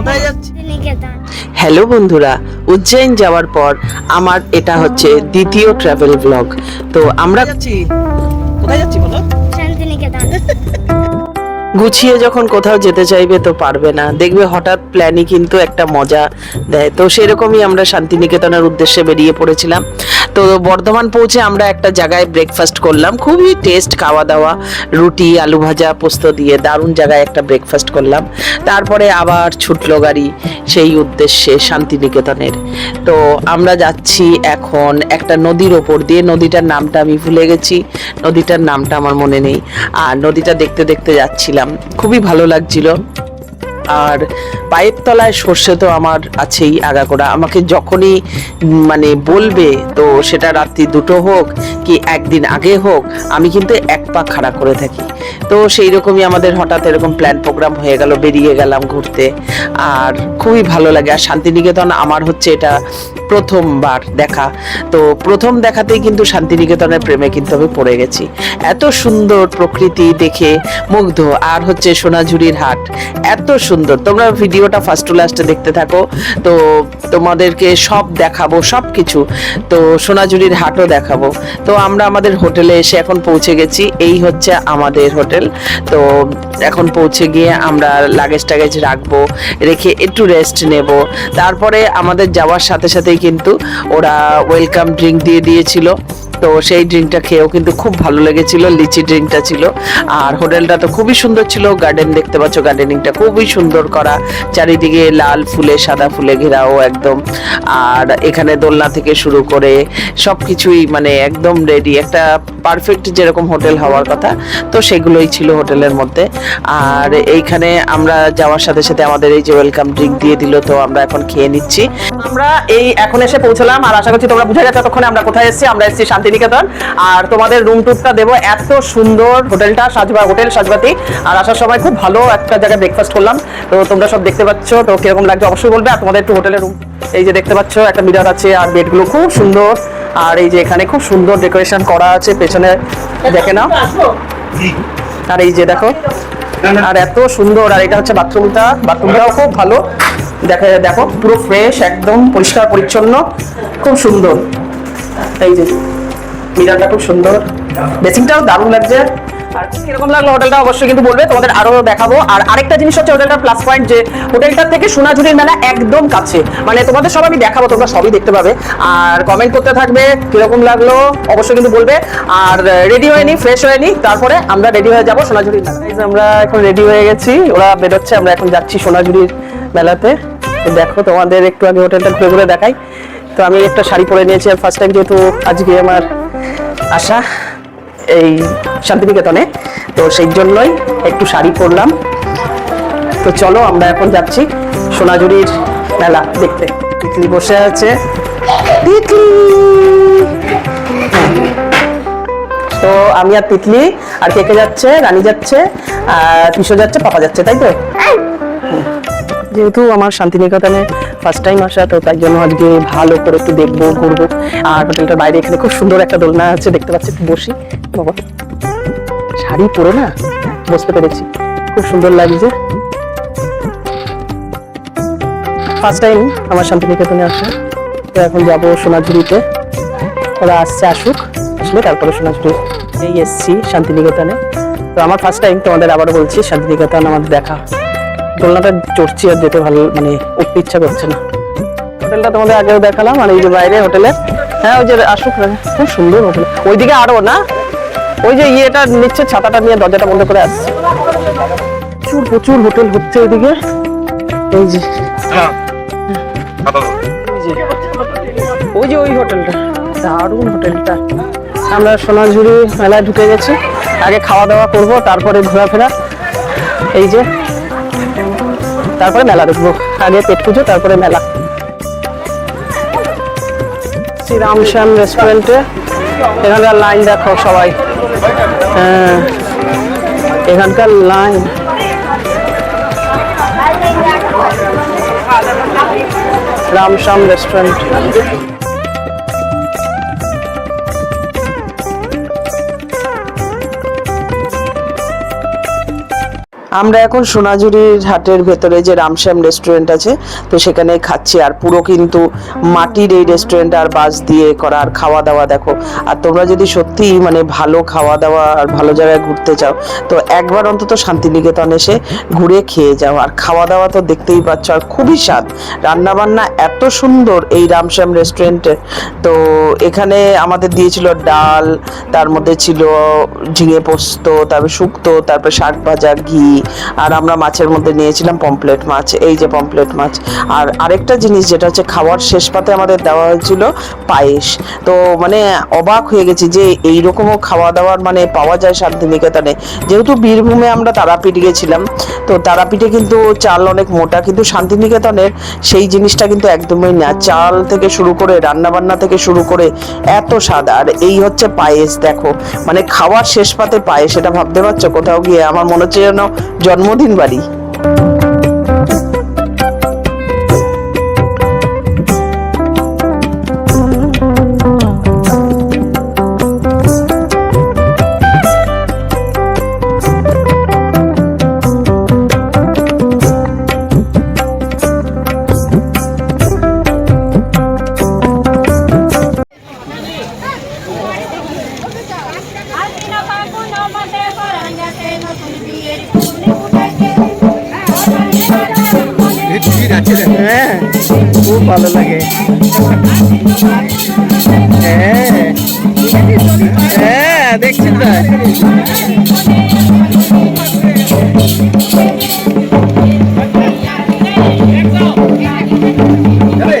কোথায় যাচ্ছি? হ্যালো বন্ধুরা উজ্জয়ন যাওয়ার পর আমার এটা হচ্ছে দ্বিতীয় ট্রাভেল ব্লগ তো আমরা যাচ্ছি? কোথায় যাচ্ছি বলো? শান্তিনিকেতন গুছিয়ে যখন কোথাও যেতে চাইবে তো পারবে না। দেখবে হঠাৎ প্ল্যানই কিন্তু একটা মজা দেয়। তো সেরকমই আমরা শান্তিনিকেতনের উদ্দেশ্যে বেরিয়ে পড়েছিলাম। তো বর্ধমান পৌঁছে আমরা একটা জায়গায় ব্রেকফাস্ট করলাম। খুবই টেস্ট খাওয়া দাওয়া রুটি, আলু ভাজা, পোস্ত দিয়ে দারুণ জায়গায় একটা ব্রেকফাস্ট করলাম। তারপরে আবার ছুটলো গাড়ি, সেই উদ্দেশ্যে শান্তিনিকেতনের। তো আমরা যাচ্ছি এখন একটা নদীর ওপর দিয়ে, নদীটার নামটা আমি ভুলে গেছি। নদীটার নামটা আমার মনে নেই। আর নদীটা দেখতে দেখতে যাচ্ছিলাম। খুবই ভালো লাগছিল। আর পায়ের তলায় সর্ষে তো আমার আছেই আগাগোড়া। আমাকে যখনই মানে বলবে, তো সেটা রাত্রি দুটো হোক কি একদিন আগে হোক, আমি কিন্তু এক পা খাড়া করে থাকি। তো সেই রকমই আমাদের হঠাৎ এরকম প্ল্যান প্রোগ্রাম হয়ে গেল, বেরিয়ে গেলাম ঘুরতে। আর খুবই ভালো লাগে। আর শান্তিনিকেতন আমার হচ্ছে এটা প্রথমবার দেখা। তো প্রথম দেখাতেই কিন্তু শান্তিনিকেতনের প্রেমে কিন্তু আমি পড়ে গেছি। এত সুন্দর প্রকৃতি দেখে মুগ্ধ। আর হচ্ছে সোনাঝুরির হাট। এত সুন্দর তোমরা ভিডিওটা ফার্স্ট টু লাস্টে দেখতে থাকো। তো তোমাদেরকে সব দেখাবো সব কিছু তো সোনাঝুরির হাটও দেখাবো। তো আমরা আমাদের হোটেলে এসে এখন পৌঁছে গেছি। এই হচ্ছে আমাদের হোটেল। তো এখন পৌঁছে গিয়ে আমরা লাগেজ টাগেজ রাখব, রেখে একটু রেস্ট নেব। তারপরে আমাদের যাওয়ার সাথে সাথেই কিন্তু ওরা ওয়েলকাম ড্রিঙ্ক দিয়ে দিয়েছিল। তো সেই ড্রিঙ্কটা খেয়েও কিন্তু খুব ভালো লেগেছিল, লিচি ড্রিঙ্কটা ছিল। আর হোটেলটা তো খুবই সুন্দর ছিল গার্ডেন দেখতে পাচ্ছ গার্ডেনিংটা খুবই সুন্দর করা। চারিদিকে লাল ফুলে, সাদা ফুলে ঘেরাও একদম। আর এখানে দোলনা থেকে শুরু করে সব কিছুই মানে একদম রেডি একটা পারফেক্ট যেরকম হোটেল হওয়ার কথা, তো সেগুলোই ছিল হোটেলের মধ্যে। আর এইখানে আমরা যাওয়ার সাথে সাথে আমাদের এই যে ওয়েলকাম ড্রিঙ্ক দিয়ে দিল, তো আমরা এখন খেয়ে নিচ্ছি। আমরা এই এখন এসে পৌঁছলাম, আর আশা করছি তোমরা বুঝে গেছো ততক্ষণে আমরা কোথায় এসেছি, আমরা এসেছি শান্তিনিকেতন আর তোমাদের রুম টুরটা দেবো এত সুন্দর হোটেলটা সাজবা হোটেল, সাজবাতি। আর আসার সময় খুব ভালো একটা জায়গায় ব্রেকফাস্ট করলাম। তো তোমরা সব দেখতে পাচ্ছ, তো কীরকম লাগছে অবশ্যই বলবে। আর তোমাদের একটু হোটেলের রুম এই যে দেখতে পাচ্ছ, একটা মিরার আছে আর বেডগুলো খুব সুন্দর। আর এই যে এখানে খুব সুন্দর ডেকোরেশন করা আছে, পেছনে দেখে নাও। আর এই যে দেখো, আর এত সুন্দর, আর এটা হচ্ছে বাথরুমটা। বাথরুমটাও খুব ভালো। দেখা, দেখো, পুরো ফ্রেশ একদম পরিষ্কার পরিচ্ছন্ন। খুব সুন্দর। এই যে মিরারটা খুব সুন্দর। বেসিংটাও দারুণ লাগছে। আর কীরকম লাগল হোটেলটা অবশ্যই কিন্তু বলবে, তোমাদের আরও দেখাবো। আর আরেকটা জিনিস হচ্ছে হোটেলটার প্লাস পয়েন্ট যে হোটেলটার থেকে সোনাঝুরির মেলা একদম কাছে। মানে তোমাদের সব আমি দেখাবো, তোমরা সবই দেখতে পাবে। আর কমেন্ট করতে থাকবে, কীরকম লাগল, অবশ্যই কিন্তু বলবে। আর রেডি হয়ে নি ফ্রেশ হয়ে নি তারপরে আমরা রেডি হয়ে যাব সোনাঝুরির মেলা আমরা এখন রেডি হয়ে গেছি। ওরা বেরোচ্ছে, আমরা এখন যাচ্ছি সোনাঝুরির মেলাতে। দেখো, তোমাদের একটু আগে হোটেলটা ঘুরে ঘুরে দেখাই। তো আমি একটা শাড়ি পরে নিয়েছি, আর ফার্স্ট টাইম যেহেতু আজকে আমার আসা এই শান্তিনিকেতনে। তো সেই জন্যই একটু শাড়ি পরলাম। তো চলো, আমরা এখন যাচ্ছি সোনাঝুরির মেলা দেখতে। তিতলি বসে আছে। তিতলি! তো আমি আর তিতলি, আর কে কে যাচ্ছে? রানী যাচ্ছে, আর পিসো যাচ্ছে, পাপা যাচ্ছে, তাই তো? যেহেতু আমার শান্তিনিকেতনে ফার্স্ট টাইম আসা, তো তাই জন্য আজকে ভালো করে একটু দেখব, ঘুরবো। আর হোটেলটার বাইরে এখানে খুব সুন্দর একটা দোলনা আছে, দেখতে পাচ্ছি বসি। বাবা, শাড়ি পরে না? বসতে পেরেছি। খুব সুন্দর লাগছে। ফার্স্ট টাইম আমার শান্তিনিকেতনে আসা। তো এখন যাব সোনাঝুরিতে। ওরা আসছে আসুক, আসলে তারপরে সোনাঝুরি এই এসছি শান্তিনিকেতনে। তো আমার ফার্স্ট টাইম তোমাদের আবারও বলছি, শান্তিনিকেতন আমাদের দেখা। দোলনাটা চড়ছি আর যেতে ভালো মানে উঠতে ইচ্ছা করছে না। হোটেলটা তোমাদের আগেও দেখালাম আর এই যে বাইরে হোটেলে হ্যাঁ ওই যে আসুক না, খুব সুন্দর হোটেল। ওইদিকে আরও না ওই যে ইয়েটা নিচ্ছে ছাতাটা নিয়ে দরজাটা বন্ধ করে আসছে। প্রচুর প্রচুর হোটেল হচ্ছে ওইদিকে। এই যে ওই যে ওই যে ওই হোটেলটা দারুণ হোটেলটা। আমরা সোনাঝুরি মেলায় ঢুকে গেছি। আগে খাওয়া দাওয়া করব তারপরে ঘোরাফেরা। এই যে তারপরে মেলা দেখব। আগে পেট পুজো, তারপরে মেলা। শ্রী রামশ্যাম রেস্টুরেন্টে। এখানকার লাইন দেখো সবাই। হ্যাঁ এখানকার লাইন। রামশ্যাম রেস্টুরেন্ট। আমরা এখন সোনাঝুরির হাটের ভেতরে যে রামশ্যাম রেস্টুরেন্ট আছে, তো সেখানে খাচ্ছি। আর পুরো কিন্তু মাটির এই রেস্টুরেন্ট আর বাস দিয়ে করা আর খাওয়া দাওয়া দেখো। আর তোমরা যদি সত্যি মানে ভালো খাওয়া দাওয়া আর ভালো জায়গায় ঘুরতে চাও, তো একবার অন্তত শান্তিনিকেতন এসে ঘুরে খেয়ে যাও। আর খাওয়া দাওয়া তো দেখতেই পাচ্ছ, আর খুবই স্বাদ। রান্নাবান্না এত সুন্দর এই রামশ্যাম রেস্টুরেন্টে তো এখানে আমাদের দিয়েছিল ডাল, তার মধ্যে ছিল ঝিঙে পোস্ত, তারপর শুক্তো, তারপর শাক ভাজা, ঘি আর আমরা মাছের মধ্যে নিয়েছিলাম পমপ্লেট মাছ, এই যে পমপ্লেট মাছ। আর আরেকটা জিনিস যেটা হচ্ছে খাওয়ার শেষ পাতে আমাদের দেওয়া হয়েছিল পায়েস। তো মানে অবাক হয়ে গেছি যে এইরকমও খাওয়া দাওয়ার মানে পাওয়া যায় শান্তিনিকেতনে। যেহেতু বীরভূমে আমরা তারাপীঠ গেছিলাম, তো তারাপীঠে কিন্তু চাল অনেক মোটা, কিন্তু শান্তিনিকেতনের সেই জিনিসটা কিন্তু একদমই না। চাল থেকে শুরু করে রান্না বান্না থেকে শুরু করে এত স্বাদ। আর এই হচ্ছে পায়েস, দেখো। মানে খাওয়ার শেষ পাতে পায়েস এটা ভাবতে পারছ? কোথাও গিয়ে আমার মনে হচ্ছে যেন জন্মদিন বাড়ি। ভালো লাগে হ্যাঁ হ্যাঁ দেখছি তাই ওই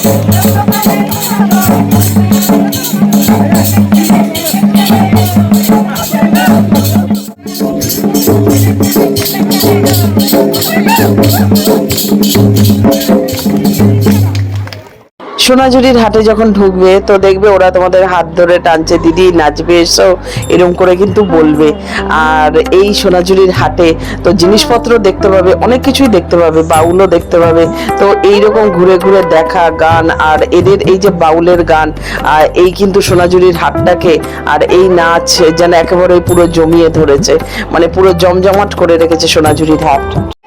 সোনাঝুরির হাটে যখন ঢুকবে, তো দেখবে ওরা তোমাদের হাত ধরে টানছে, দিদি নাচবে, এসো। এরম করে কিন্তু বলবে। আর এই সোনাঝুরির হাটে তো জিনিসপত্র দেখতে পাবে, অনেক কিছুই দেখতে পাবে, বাউলও দেখতে পাবে। তো এই রকম ঘুরে ঘুরে দেখা, গান, আর এদের এই যে বাউলের গান, আর এই কিন্তু সোনাঝুরির হাটটাকে, আর এই নাচ যেন একেবারে পুরো জমিয়ে ধরেছে মানে পুরো জমজমাট করে রেখেছে সোনাঝুরির হাট।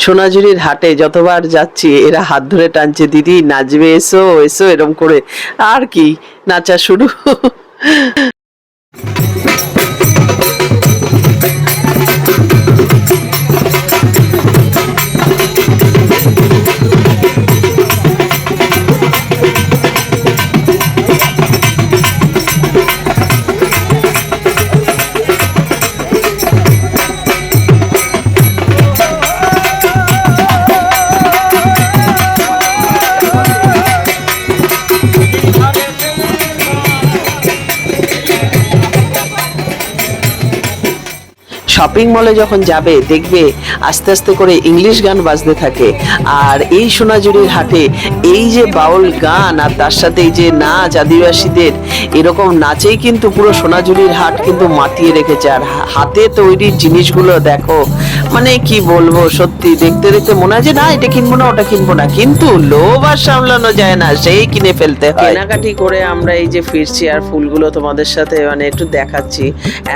সোনাঝুরির হাটে যতবার যাচ্ছি, এরা হাত ধরে টানছে, দিদি, নাচবে এসো এসো, এরম করে। আর কি, নাচা শুরু। শপিং মলে যখন যাবে, দেখবে আস্তে আস্তে করে ইংলিশ গান বাজতে থাকে। আর এই সোনাঝুরির হাটে এই যে বাউল গান আর তার সাথে এই যে নাচ আদিবাসীদের, এরকম নাচেই কিন্তু পুরো সোনাঝুরির হাট কিন্তু মাতিয়ে রেখেছে। আর হাতে তৈরি জিনিসগুলো দেখো মানে কি বলব সত্যি, দেখতে দেখতে মনে হয় যে না, এটা কিনবো না, ওটা কিনবো না। কিন্তু লোভ আর সামলানো যায় না, সেই কিনে ফেলতে হয়। কেনাকাটি করে আমরা এই যে ফিরছি আর ফুলগুলো তোমাদের সাথে মানে একটু দেখাচ্ছি।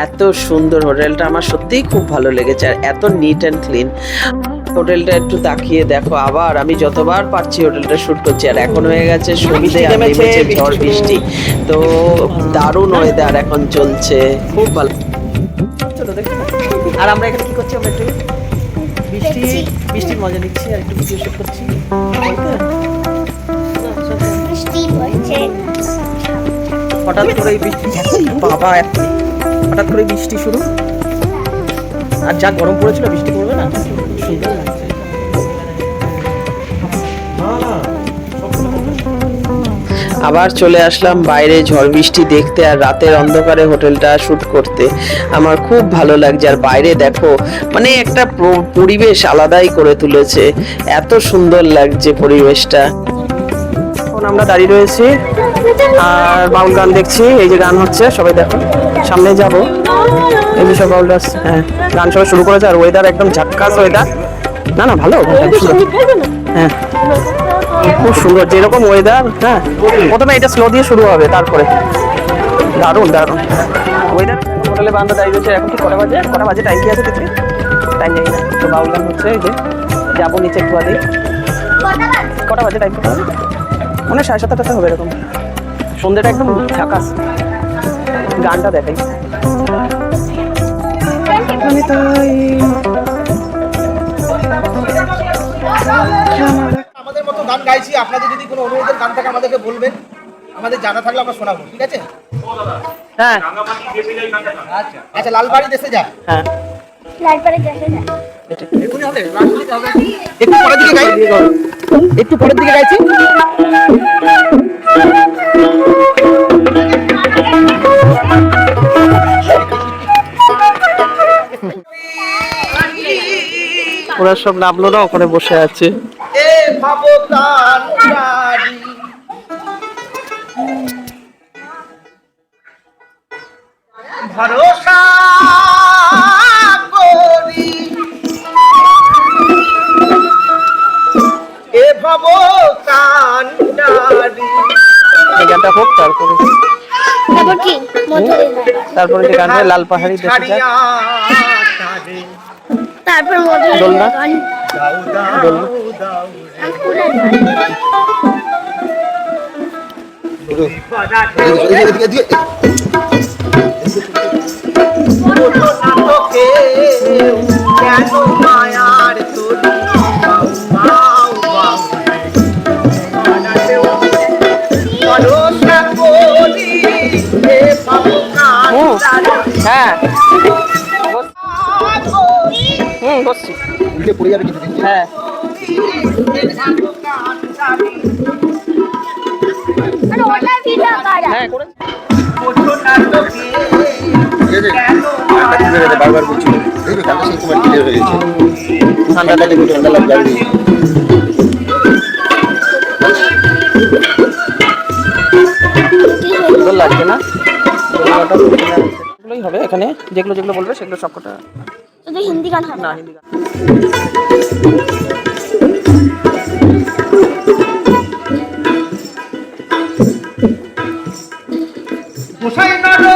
এত সুন্দর হোটেলটা, আমার সত্যিই খুব ভালো লেগেছে আর এত নিট অ্যান্ড ক্লিন হোটেলটা একটু তাকিয়ে দেখো আবার আমি যতবার পারছি হোটেলটা শুট করছি আর এখন হয়ে গেছে সন্ধে আর নেমেছে, নেমেছে ঝড় বৃষ্টি। তো দারুণ ওয়েদার এখন চলছে খুব ভালো। চলো দেখো। আর আমরা এখানে কি করছি আমরা একটু? বৃষ্টি বৃষ্টির মজা নিচ্ছি আর একটু ভিডিও শুট করছি। হঠাৎ করে বৃষ্টি বাবা হঠাৎ করে বৃষ্টি শুরু? আর যা গরম পড়েছিল, বৃষ্টি পড়বে না? আবার চলে আসলাম বাইরে ঝড় বৃষ্টি দেখতে আর রাতের অন্ধকারে হোটেলটা শ্যুট করতে। আমার খুব ভালো লাগছে আর বাইরে দেখো মানে একটা পরিবেশ আলাদাই করে তুলেছে। এত সুন্দর লাগছে পরিবেশটা। এখন আমরা দাঁড়িয়ে রয়েছি, আর বাউল গান দেখছি, এই যে গান হচ্ছে, সবাই দেখো। সামনে যাব। এই বিষয় বাউল হ্যাঁ। গান সবাই শুরু করেছে আর ওয়েদার একদম ঝাক্কাস ওয়েদার না না ভালো হ্যাঁ। খুব সুন্দর যেরকম ওয়েদার হ্যাঁ। প্রথমে এটা স্লো দিয়ে শুরু হবে তারপরে। দারুণ দারুণ। ওয়েদার হোটেলে বান্ধা দাঁড়িয়ে রয়েছে এখন কি কটা বাজে? কটা বাজে? টাইম কি আছে দেখি? টাইম জানি না তো বাউল গান হচ্ছে এই যে। যাব নিচে একটু আগে। কটা বাজে? টাইম কটা মনে সাড়ে সাতটা হবে এরকম। সন্ধ্যেটা একদম ঝাকাস গানটা দেখাই। আমি তাই আমাদের মতো গান গাইছি আপনাদের যদি কোনো অনুরোধের গান থাকে আমাদেরকে বলবেন। আমাদের জানা থাকলে আমরা শোনাবো ঠিক আছে? হ্যাঁ। আচ্ছা লালবাড়ি দেশে যা। হ্যাঁ। last দিকে হবে। একটু পরের দিকে গাই। একটু পরের দিকে গাইছি। ওরা সব নামলো না ওখানে বসে আছে। ভরসা এ ভাবো কান এই গানটা হোক তারপর। কি মধুরে তারপরে যে গান হয় লাল পাহাড়ি দেখে যাক। ছাড়িয়া তারে। তারপর মধুরে দোলনা? বসছি হ্যাঁ ওটা ভিডিও করা হ্যাঁ। করে। বারবার বলছিল দেখবে গানটা সেই তোমার ক্লিয়ার হয়ে গেছে ঠান্ডাটা লেগে ঠান্ডা লাগবে। সুন্দর লাগছে না হবে এখানে। যেগুলো যেগুলো বলবে সেগুলো সবকটা শুধু হিন্দি গান হবে না হিন্দি গান গোসাই নারো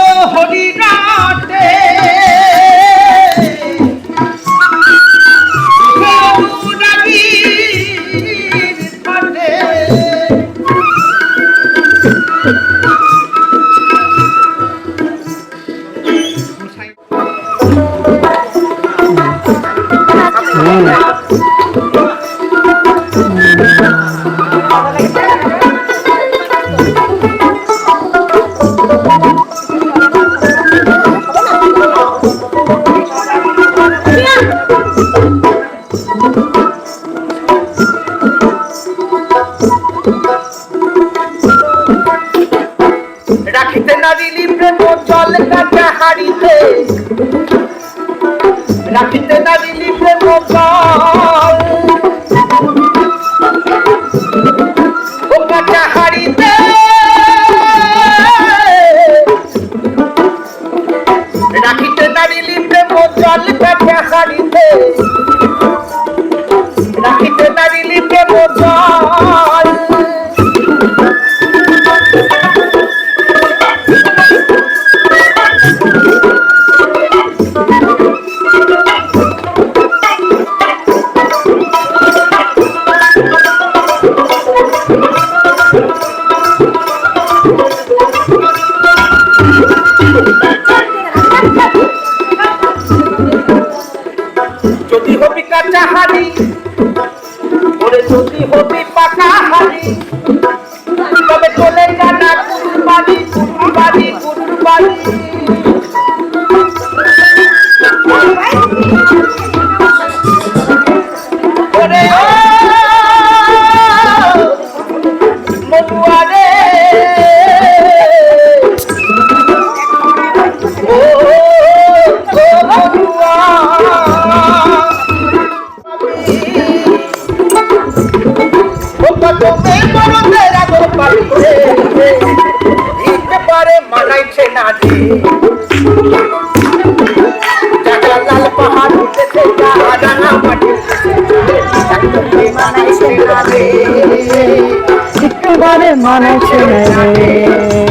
একেবারে মানাইছে